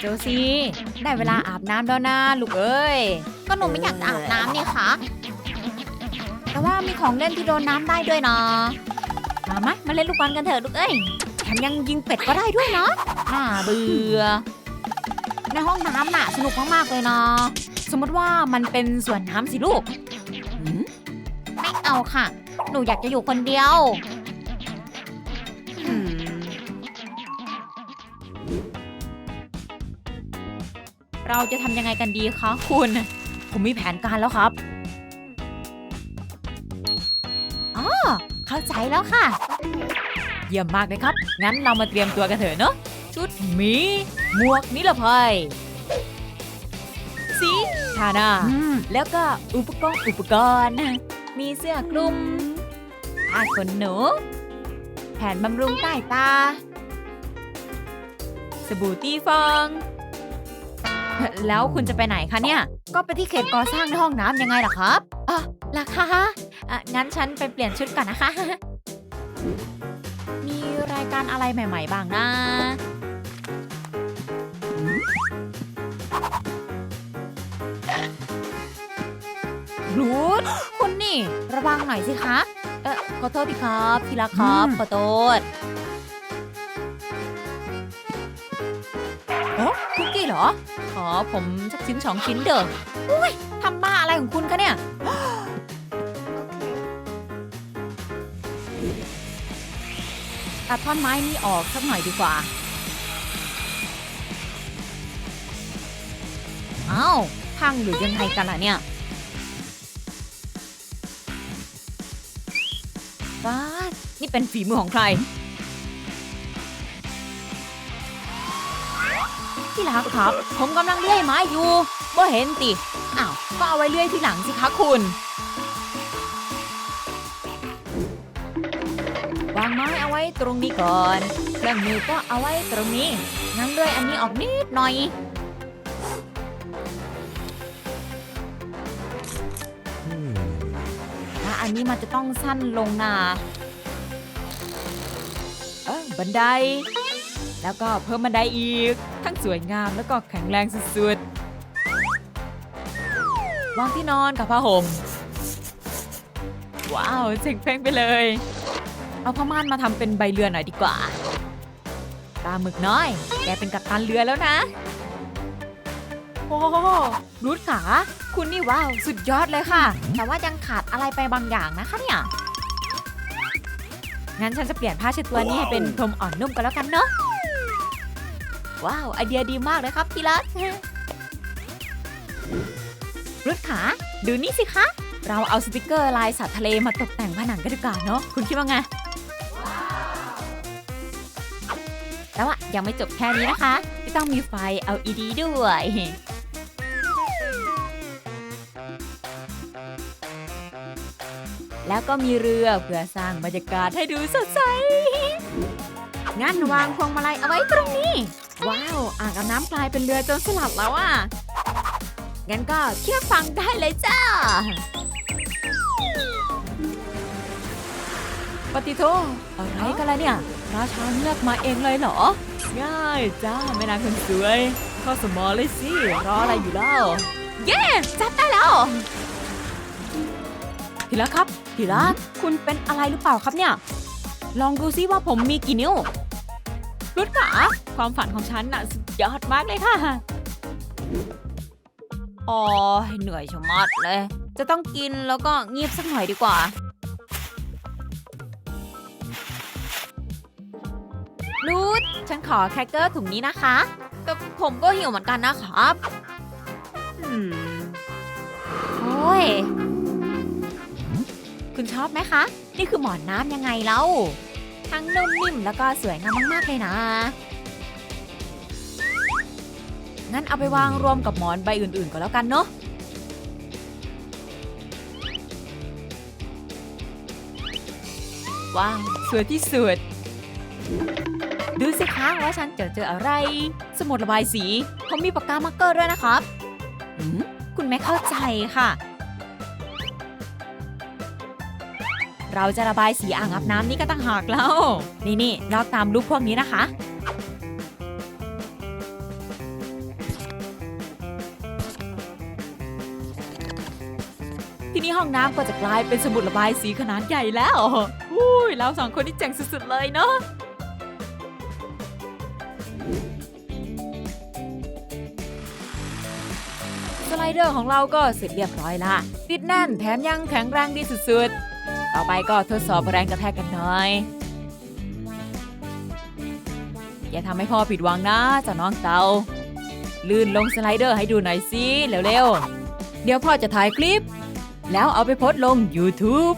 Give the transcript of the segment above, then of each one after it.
เจอสิได้เวลาอาบน้ำแล้วนะลูกเอ้ย ก็หนูไม่อยากอาบน้ำนี่คะแต่ว่ามีของเล่นที่โดนน้ำได้ด้วยนะมาไหมมาเล่นลูกบอลกันเถอะลูกเอ้ยแถมยังยิงเป็ดก็ได้ด้วยเนาะน่าเบื่อ ในห้องน้ำน่ะสนุกมากๆเลยเนาะสมมติว่ามันเป็นสวนน้ำสิลูกไม่เอาค่ะ หนูอยากจะอยู่คนเดียว เราจะทำยังไงกันดีคะคุณ ผมมีแผนการแล้วครับเข้าใจแล้วค่ะ เยี่ยมมากเลยครับ งั้นเรามาเตรียมตัวกันเถอะเนาะชุดหมีหมวกนิรภัยสีทาหนาอืมแล้วก็อุปกรณ์อุปกรณ์ มีเสื้อคลุมผ้าขนหนู แผ่นบำรุงใต้ตา สบู่ตีฟอง แล้วคุณจะไปไหนคะเนี่ย ก็ไปที่เขตก่อสร้างในห้องน้ำยังไงล่ะครับอะล่ะคะอะงั้นฉันไปเปลี่ยนชุดก่อนนะคะ มีรายการอะไรใหม่ๆบ้างนะ รูทคุณนี่ ระวังหน่อยสิคะ เออขอโทษทีครับ ทีละครับอืมขอโทษ คุกกี้เหรอ ขอผมสักชิ้นสองชิ้นเด้ออุ้ยทำบ้าอะไรของคุณคะเนี่ย ตัดท่อนไม้นี้ออกสักหน่อยดีกว่า เอ้าพังหรือยังไงกันล่ะเนี่ยบ้านี่เป็นฝีมือของใคร ที่รักครับ ผมกำลังเลื่อยไม้อยู่ว่าเห็นติอ้าวก็เอาไว้เลื่อยที่หลังสิคะคุณวางไม้เอาไว้ตรงนี้ก่อนเครื่องมือก็เอาไว้ตรงนี้งั้นเลื่อยอันนี้ออกนิดหน่อยและอันนี้มันจะต้องสั้นลงนาเอ้ยบันได แล้วก็เพิ่มบันไดอีก ทั้งสวยงามแล้วก็แข็งแรงสุดๆ วางที่นอนกับผ้าห่ม ว้าวเจ๋งเพลงไปเลย เอาผ้าม่านมาทำเป็นใบเรือหน่อยดีกว่าปลาหมึกน้อย แกเป็นกัปตันเรือแล้วนะ โอ้รูทขา คุณนี่ว้าว สุดยอดเลยค่ะ แต่ว่ายังขาดอะไรไปบางอย่างนะคะเนี่ยงั้นฉันจะเปลี่ยนผ้าเช็ดตัวนี้ให้เป็นพรมอ่อนนุ่มกันแล้วกันเนอะ ว้าว ไอเดียดีมากเลยครับพี่รักรุดขาดูนี่สิคะ เราเอาสติกเกอร์ลายสัตว์ทะเลมาตกแต่งผนังกันดีกว่าเนาะคุณคิดว่าไงแล้วอะยังไม่จบแค่นี้นะคะที่ต้องมีไฟ LED ด้วยแล้วก็มีเรือเพื่อสร้างบรรยากาศให้ดูสดใส งั้นวางพวงมาลัยเอาไว้ตรงนี้ ว้าว อ่างอาบน้ำกลายเป็นเรือจนสลัดแล้วอะ งั้นก็เชื่อฟังได้เลยจ้า ปฏิโทอะไรกันล่ะเนี่ย ราชาเลือกมาเองเลยเหรอ ง่ายจ้าแม่นางคนสวย เข้าสมอเลยสิ รออะไรอยู่เล่า เย้จับได้แล้วทีละครับทีละคุณเป็นอะไรหรือเปล่าครับเนี่ย ลองดูซิว่าผมมีกี่นิ้ว รุดขาความฝันของฉันน่ะสุดยอดมากเลยค่ะอ๋อเหนื่อยชะมัดเลย จะต้องกินแล้วก็เงียบสักหน่อยดีกว่ารูดฉันขอแครกเกอร์ถุงนี้นะคะ แต่ผมก็หิวเหมือนกันนะครับโอ้ย คุณชอบไหมคะ นี่คือหมอนน้ำยังไงเล่า ทั้งนุ่มนิ่มแล้วก็สวยงามมาก ๆ เลยนะ งั้นเอาไปวางรวมกับหมอนใบอื่น ๆ ก็แล้วกันเนาะ ว้าว สวยที่สุด ดูสิคะว่าฉันเจอเจออะไร สมุดระบายสี ผมมีปากกามาร์กเกอร์ด้วยนะครับหืมคุณไม่เข้าใจค่ะ เราจะระบายสีอ่างอาบน้ำนี่ก็ตั้งหากแล้ว นี่นี่ลอกตามรูปพวกนี้นะคะ ทีนี้ห้องน้ำก็จะกลายเป็นสมุดระบายสีขนาดใหญ่แล้ว อุ้ยเราสองคนนี่เจ๋งสุดๆเลยเนาะสไลเดอร์ของเราก็เสร็จเรียบร้อยละติดแน่นแถมยังแข็งแรงดีสุดๆ ต่อไปก็ทดสอบแรงกระแทกกันหน่อย อย่าทำให้พ่อผิดหวังนะเจ้าน้องเตา ลื่นลงสไลเดอร์ให้ดูหน่อยสิเร็วๆ เดี๋ยวพ่อจะถ่ายคลิป แล้วเอาไปโพสลง YouTube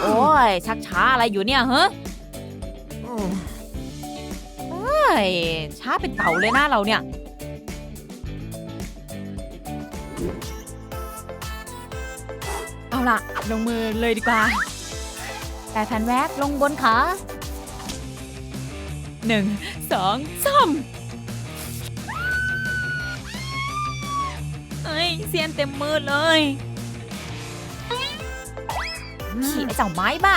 โอ้ย ชักช้าอะไรอยู่เนี่ยเฮ้เฮ้ยช้าเป็นเต่าเลยนะเราเนี่ย ล่ะ ลงมือเลยดีกว่า แต่แผ่นแวกลงบนขาหนึ่งสองสามเอ้ยเสียนเต็มมือเลยขี่ไอ้เจ้าไม้บ้า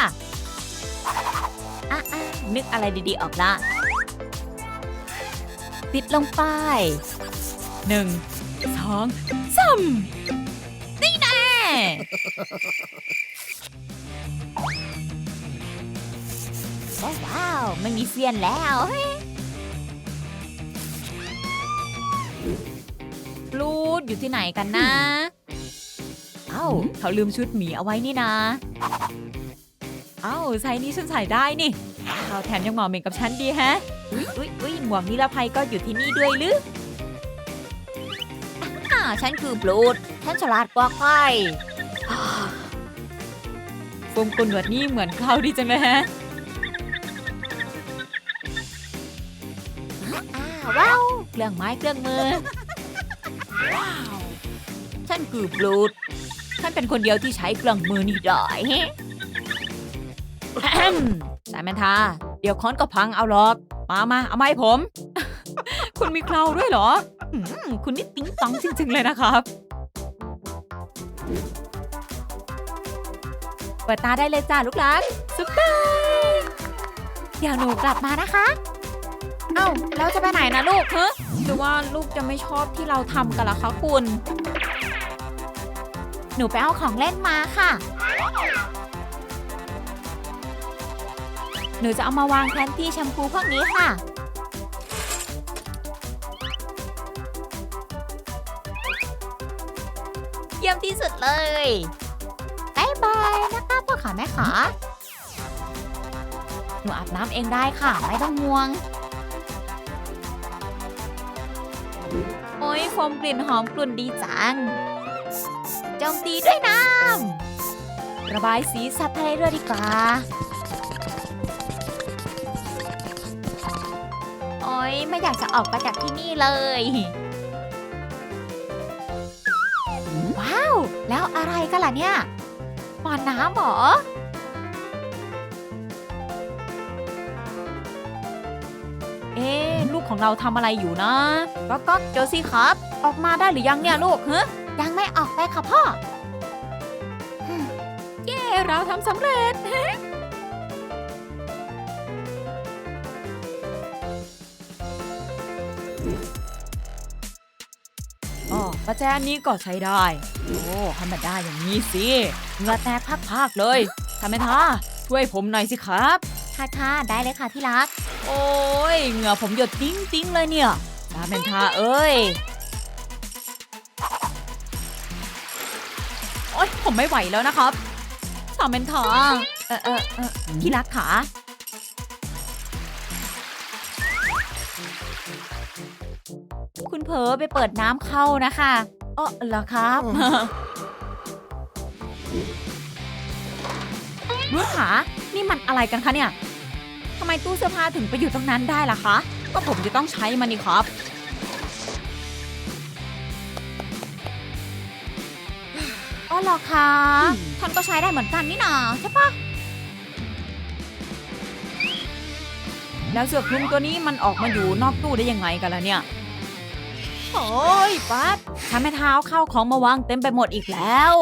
อะอะนึกอะไรดีๆออกละติดลงไปหนึ่งสองสามนี่แน่โอ้ ว้าว ไม่มีเซียนแล้วเฮ้ยบลูดอยู่ที่ไหนกันนะ เอ้า เขาลืมชุดหมีเอาไว้นี่นะ เอ้าไซส์นี้ฉันใส่ได้นี่เขาแถมยังเหมาะเหม็นกับฉันดีแฮะ อุ๊ยอุ๊ยอุ๊ยหมวกนิรภัยก็อยู่ที่นี่ด้วยหรืออ่าฉันคือบลูด ฉันฉลาดกว่าใคร โฟมกลหนวดนี่เหมือนเขาดีจังเลยฮะว้าวเครื่องไม้เครื่องมือ ว้าว ฉันคือบลูดฉันเป็นคนเดียวที่ใช้เครื่องมือนี่ได้แอมสายแมนทา เดี๋ยวค้อนก็พังเอาหรอก มามาเอามาให้ผม คุณมีเคราด้วยเหรออืมคุณนี่ติ๊งตองจริง ๆ เลยนะครับ เปิดตาได้เลยจ้าลูกหลานซุปเปอร์เดี๋ยวหนูกลับมานะคะ เอ้าแล้วจะไปไหนนะลูกฮะหรือว่าลูกจะไม่ชอบที่เราทำกันล่ะคะคุณ หนูไปเอาของเล่นมาค่ะ หนูจะเอามาวางแทนที่แชมพูพวกนี้ค่ะเยี่ยมที่สุดเลย บายบายนะคะพ่อขาแม่ขาหนูอาบน้ำเองได้ค่ะ ไม่ต้องห่วง โอ้ยโฟมกลิ่นหอมกลุ่นดีจังโจมตีด้วยน้ำระบายสีสัตว์ทะเลด้วยดีกว่าโอ้ยไม่อยากจะออกไปจากที่นี่เลยว้าว แล้วอะไรกันล่ะเนี่ย หวานน้ำเหรอเอ๊ะลูกของเราทำอะไรอยู่นะก็ก็เจอสิครับ ออกมาได้หรือยังเนี่ยลูกฮะยังไม่ออกไปค่ะพ่อ เย้เราทำสำเร็จ อ๋อประแจอันนี้ก็ใช้ได้ โอ้ธรรมดาอย่างนี้สิเหงื่อแตกพากๆเลยทำไมท่าช่วยผมหน่อยสิครับค่ะค่ะได้เลยค่ะที่รัก โอ้ยเหงื่อผมหยดติ้งติ้งเลยเนี่ยตาเป็นทาเอ้ยโอ๊ยผมไม่ไหวแล้วนะครับสามเป็นทาเออเออเออที่รักขาคุณเผลอไปเปิดน้ำเข้านะคะ อ๋อเหรอครับรู้ขานี่มันอะไรกันคะเนี่ยทำไมตู้เสื้อผ้าถึงไปอยู่ตรงนั้นได้ล่ะคะ ก็ผมจะต้องใช้มันนี่ครับ อ๋อเหรอคะท่านก็ใช้ได้เหมือนกันนี่นาใช่ปะแล้วเสื้อคลุมตัวนี้มันออกมาอยู่นอกตู้ได้ยังไงกันล่ะเนี่ย โอ้ยปั๊บฉันไม่เท้าเข้าของมาวางเต็มไปหมดอีกแล้ว